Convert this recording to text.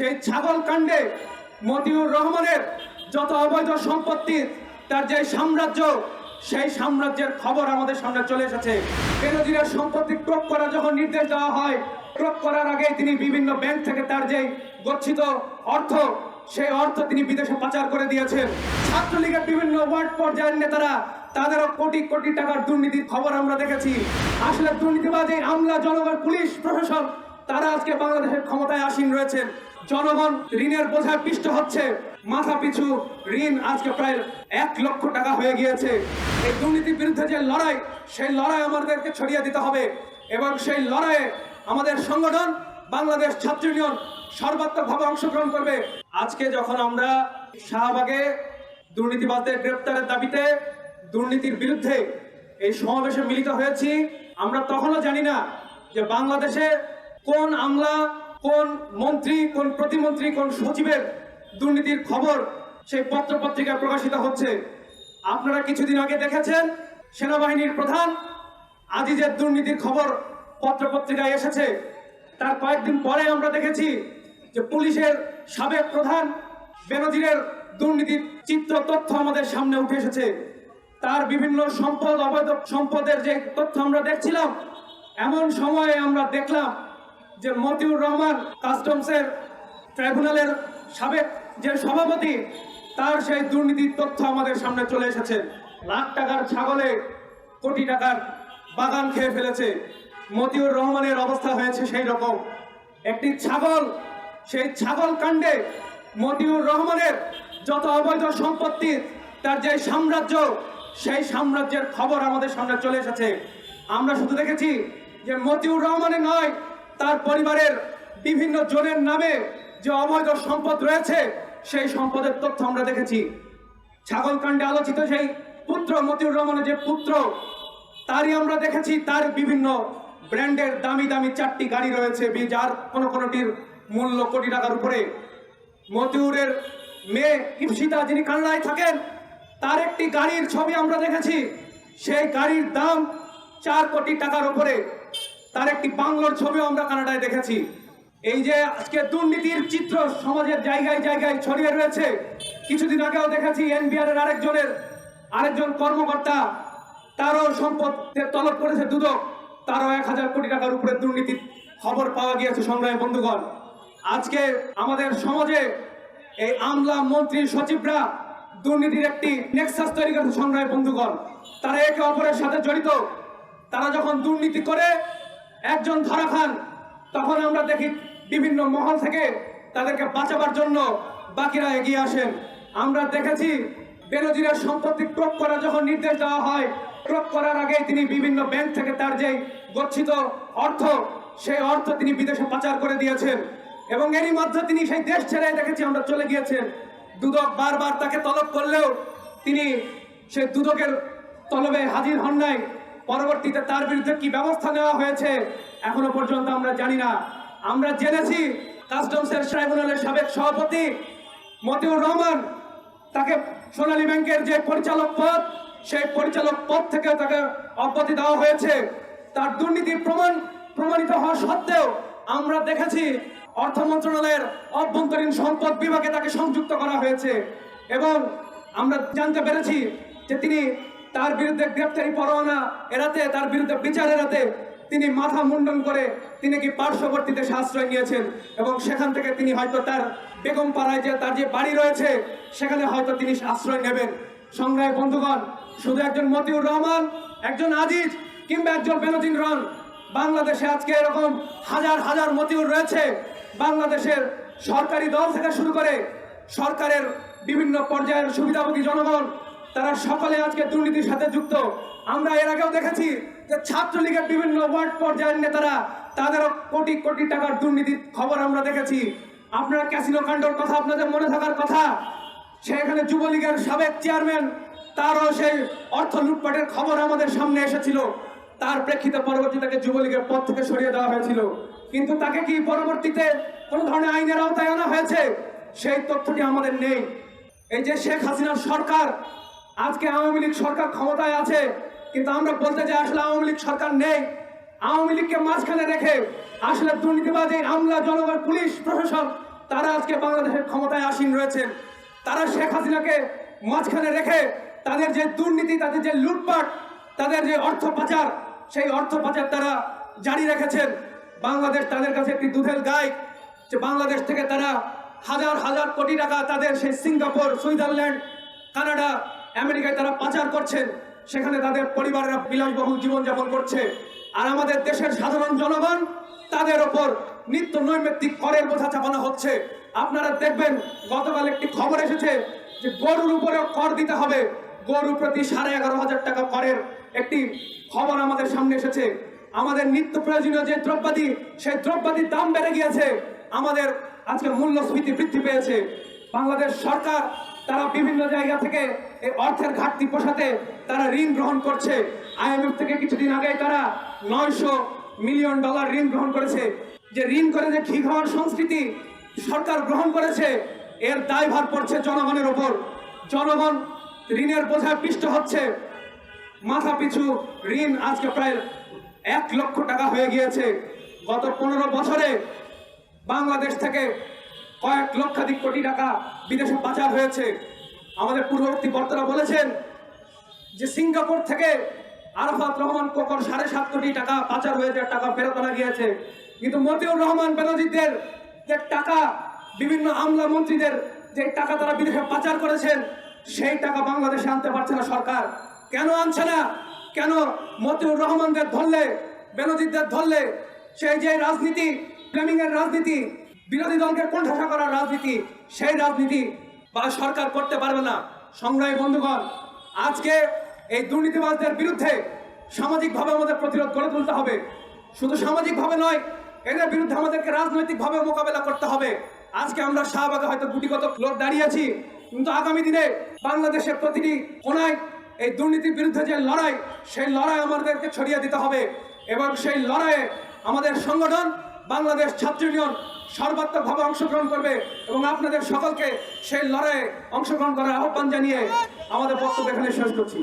সেই ছাগল কাণ্ডে মতিউর রহমানের যত অবৈধ সম্পত্তি, তার যে সাম্রাজ্য, সেই সাম্রাজ্যের খবর আমাদের সামনে চলে এসেছে। বেনজিরের সম্পত্তি ক্রোপ করার যখন নির্দেশ দেওয়া হয়, ক্রোপ করার আগে তিনি বিভিন্ন ব্যাংক থেকে তার যে গচ্ছিত অর্থ, সেই অর্থ তিনি বিদেশে পাচার করে দিয়েছেন। ছাত্রলীগের বিভিন্ন ওয়ার্ড পর্যায়ের নেতারা, তাদেরও কোটি কোটি টাকার দুর্নীতির খবর আমরা দেখেছি। আসলে দুর্নীতিবাদী আমলা জনগণ, পুলিশ প্রশাসন তারা আজকে বাংলাদেশের ক্ষমতায় আসীন রয়েছেন। জনগণ ঋণের বোঝায় পিষ্ট হচ্ছে। মাথা পিছু ঋণ আজকে প্রায় এক লক্ষ টাকা হয়ে গিয়েছে। এই দুর্নীতির বিরুদ্ধে যে লড়াই, সেই লড়াই আমাদেরকে ছড়িয়ে দিতে হবে। এবং সেই লড়াইয়ে আমাদের সংগঠন, বাংলাদেশ ছাত্র ইউনিয়ন সর্বাত্মকভাবে অংশগ্রহণ করবে। আজকে যখন আমরা শাহবাগে দুর্নীতিবাদদের গ্রেপ্তারের দাবিতে দুর্নীতির বিরুদ্ধে এই সমাবেশে মিলিত হয়েছি, আমরা তখনও জানি না যে বাংলাদেশে কোন আমলা, কোন মন্ত্রী, কোন প্রতিমন্ত্রী, কোন সচিবের দুর্নীতির খবর সেই পত্র পত্রিকায় প্রকাশিত হচ্ছে? আপনারা কিছুদিন আগে দেখেছেন, সেনাবাহিনীর প্রধান আজিজের দুর্নীতির খবর পত্র পত্রিকায় এসেছে। তার কয়েকদিন পরে আমরা দেখেছি যে পুলিশের সাবেক প্রধান বেনজিরের দুর্নীতির চিত্র তথ্য আমাদের সামনে উঠে এসেছে। তার বিভিন্ন সম্পদ, অবৈধ সম্পদের যে তথ্য আমরা দেখছিলাম, এমন সময়ে আমরা দেখলাম যে মতিউর রহমান কাস্টমসের ট্রাইব্যুনালের সাবেক যে সভাপতি, তার সেই দুর্নীতির তথ্য আমাদের সামনে চলে এসেছে। লাখ টাকার ছাগলে কোটি টাকার বাগান খেয়ে ফেলেছে। মতিউর রহমানের অবস্থা হয়েছে সেই রকম। একটি ছাগল, সেই ছাগল কাণ্ডে মতিউর রহমানের যত অবৈধ সম্পত্তি, তার যে সাম্রাজ্য, সেই সাম্রাজ্যের খবর আমাদের সামনে চলে এসেছে। আমরা শুধু দেখেছি যে মতিউর রহমানের নয় তার পরিবারের বিভিন্ন জনের নামে যে অবৈধ সম্পদ রয়েছে, সেই সম্পদের তথ্য আমরা দেখেছি। ছাগলকাণ্ডে আলোচিত সেই পুত্র মতিউর রহমানের যে পুত্র, তারই আমরা দেখেছি, তার বিভিন্ন ব্র্যান্ডের দামি দামি চারটি গাড়ি রয়েছে যার কোনো কোনোটির মূল্য কোটি টাকার উপরে। মতিউরের মেয়ে ইপসিতা যিনি কানাডায় থাকেন, তার একটি গাড়ির ছবি আমরা দেখেছি। সেই গাড়ির দাম চার কোটি টাকার উপরে। তার একটি বাংলোর ছবিও আমরা কানাডায় দেখেছি। এই যে আজকে দুর্নীতির চিত্র সমাজের জায়গায় জায়গায় ছড়িয়ে রয়েছে, কিছুদিন আগেও দেখেছি এনবিআর এর আরেকজনের, আরেকজন কর্মকর্তা, তারও সম্পদ তলব করেছে দুদক, তারও এক হাজার কোটি টাকার উপরে দুর্নীতির খবর পাওয়া গিয়েছে সংগ্রামী বন্ধুগণ। আজকে আমাদের সমাজে এই আমলা মন্ত্রী সচিবরা দুর্নীতির একটি নেক্সাস তৈরি করেছে সংগ্রামী বন্ধুগণ। তারা একে অপরের সাথে জড়িত। তারা যখন দুর্নীতি করে একজন ধরা খান, তখন আমরা দেখি বিভিন্ন মহল থেকে তাদেরকে বাঁচাবার জন্য বাকিরা এগিয়ে আসেন। আমরা দেখেছি বেনজিরের সম্পত্তি ক্রোপ করার যখন নির্দেশ দেওয়া হয়, ক্রোপ করার আগে তিনি বিভিন্ন ব্যাংক থেকে তার যে গচ্ছিত অর্থ, সেই অর্থ তিনি বিদেশে পাচার করে দিয়েছেন। এবং এরই মধ্যে তিনি সেই দেশ ছেড়ে, দেখেছি আমরা চলে গিয়েছেন। দুদক বারবার তাকে তলব করলেও তিনি সেই দুদকের তলবে হাজির হন নাই। পরবর্তীতে তার বিরুদ্ধে কি ব্যবস্থা নেওয়া হয়েছে এখনও পর্যন্ত আমরা জানি না। আমরা জেনেছি কাস্টমসের ট্রাইব্যুনালের সাবেক সভাপতি মতিউর রহমান তাকে সোনালী ব্যাংকের যে পরিচালক পদ, সেই পরিচালক পদ থেকেও তাকে অব্যাহতি দেওয়া হয়েছে। তার দুর্নীতির প্রমাণ প্রমাণিত হওয়া সত্ত্বেও আমরা দেখেছি অর্থ মন্ত্রণালয়ের অভ্যন্তরীণ সম্পদ বিভাগে তাকে সংযুক্ত করা হয়েছে। এবং আমরা জানতে পেরেছি যে তিনি তার বিরুদ্ধে গ্রেপ্তারি পরোয়ানা এড়াতে, তার বিরুদ্ধে বিচার এড়াতে তিনি মাথা মুন্ডন করে তিনি কি পার্শ্ববর্তীতে আশ্রয় নিয়েছেন? এবং সেখান থেকে তিনি হয়তো তার বেগম পাড়ায় যে তার যে বাড়ি রয়েছে, সেখানে হয়তো তিনি আশ্রয় নেবেন। সংগ্রামী বন্ধুগণ, শুধু একজন মতিউর রহমান, একজন আজিজ কিংবা একজন বেনজিন রন বাংলাদেশে আজকে এরকম হাজার হাজার মতিউর রয়েছে। বাংলাদেশের সরকারি দল থেকে শুরু করে সরকারের বিভিন্ন পর্যায়ের সুবিধাভোগী জনগণ তারা সকলে আজকে দুর্নীতির সাথে যুক্ত। আমরা এর আগেও দেখেছি যে ছাত্রলীগের বিভিন্ন ওয়ার্ড পর্যায়ের নেতারা, তাদেরও কোটি কোটি টাকার দুর্নীতির খবর আমরা দেখেছি। আপনার ক্যাসিনো কাণ্ডর কথা আপনাদের মনে থাকার কথা সেখানে যুবলীগের সাবেক চেয়ারম্যান, তারও সেই অর্থ লুটপাটের খবর আমাদের সামনে এসেছিল। তার প্রেক্ষিতে পরবর্তী তাকে যুবলীগের পদ থেকে সরিয়ে দেওয়া হয়েছিল। কিন্তু তাকে কি পরবর্তীতে কোনো ধরনের আইনের আওতায় আনা হয়েছে? সেই তথ্যটি আমাদের নেই। এই যে শেখ হাসিনার সরকার আজকে আওয়ামী লীগ সরকার ক্ষমতায় আছে, কিন্তু আমরা বলতে চাই আসলে আওয়ামী লীগ সরকার নেই। আওয়ামী লীগকে মাঝখানে রেখে আসলে দুর্নীতিবাজ এই আমলা জনগণ, পুলিশ, প্রশাসন, তারা আজকে বাংলাদেশের ক্ষমতায় আসীন রয়েছেন তারা শেখ হাসিনাকে মাঝখানে রেখে তাদের যে দুর্নীতি, তাদের যে লুটপাট, তাদের যে অর্থ পাচার, সেই অর্থ পাচার তারা জারি রেখেছেন। বাংলাদেশ তাদের কাছে একটি দুধের গায়ে যে বাংলাদেশ থেকে তারা হাজার হাজার কোটি টাকা তাদের সেই সিঙ্গাপুর, সুইজারল্যান্ড, কানাডা আমেরিকায় তারা পাচার করছেন সেখানে তাদের পরিবারেরা বিলাসবহুল জীবনযাপন করছে। আর আমাদের দেশের সাধারণ জনগণ, তাদের ওপর নিত্য নৈমিত্তিক করের বোঝা চাপানো হচ্ছে। আপনারা দেখবেন, গতকাল একটি খবর এসেছে যে গরুর উপরেও কর দিতে হবে। গরু প্রতি সাড়ে এগারো হাজার টাকা করের একটি খবর আমাদের সামনে এসেছে। আমাদের নিত্য প্রয়োজনীয় যে দ্রব্যাদি, সেই দ্রব্যাদির দাম বেড়ে গিয়েছে। আমাদের আজকে মূল্যস্ফীতি বৃদ্ধি পেয়েছে। বাংলাদেশ সরকার তারা বিভিন্ন জায়গা থেকে এই অর্থের ঘাটতি পোষাতে তারা ঋণ গ্রহণ করছে। আইএমএফ থেকে কিছুদিন আগে তারা নয়শো মিলিয়ন ডলার ঋণ গ্রহণ করেছে। যে ঋণ করে যে ঘি খাওয়ার সংস্কৃতি সরকার গ্রহণ করেছে, এর দায়ভার পড়ছে জনগণের ওপর। জনগণ ঋণের বোঝায় পিষ্ট হচ্ছে। মাথা পিছু ঋণ আজকে প্রায় এক লক্ষ টাকা হয়ে গিয়েছে। গত পনেরো বছরে বাংলাদেশ থেকে কয়েক লক্ষাধিক কোটি টাকা বিদেশে পাচার হয়েছে। আমাদের পূর্ববর্তী বক্তারা বলেছেন যে সিঙ্গাপুর থেকে আরাফাত রহমান কোকর সাড়ে সাত কোটি টাকা পাচার হয়েছে টাকা ফেরত আনা গিয়েছে। কিন্তু মতিউর রহমান বেনজিরদের যে টাকা, বিভিন্ন আমলা মন্ত্রীদের যে টাকা তারা বিদেশে পাচার করেছেন, সেই টাকা বাংলাদেশে আনতে পারছে না সরকার। কেন আনছে না? কেন মতিউর রহমানদের ধরলে বেনজিরদের ধরলে, সেই যে রাজনীতি এর রাজনীতি বিরোধী দলকে কোণঠাসা করার রাজনীতি, সেই রাজনীতি বা সরকার করতে পারবে না। সংগ্রামী বন্ধুগণ, আজকে এই দুর্নীতিবাজদের বিরুদ্ধে সামাজিকভাবে আমাদের প্রতিরোধ গড়ে তুলতে হবে। শুধু সামাজিকভাবে নয়, এদের বিরুদ্ধে আমাদেরকে রাজনৈতিকভাবে মোকাবেলা করতে হবে। আজকে আমরা শাহবাগে হয়তো গুটিগত লোক দাঁড়িয়ে আছি, কিন্তু আগামী দিনে বাংলাদেশের প্রতিটি কোনায় এই দুর্নীতির বিরুদ্ধে যে লড়াই, সেই লড়াই আমাদেরকে ছড়িয়ে দিতে হবে। এবং সেই লড়াইয়ে আমাদের সংগঠন বাংলাদেশ ছাত্র ইউনিয়ন সর্বাত্মকভাবে অংশগ্রহণ করবে এবং আপনাদের সকলকে সেই লড়াইয়ে অংশগ্রহণ করার আহ্বান জানিয়ে আমাদের বক্তব্য এখানে শেষ করছি।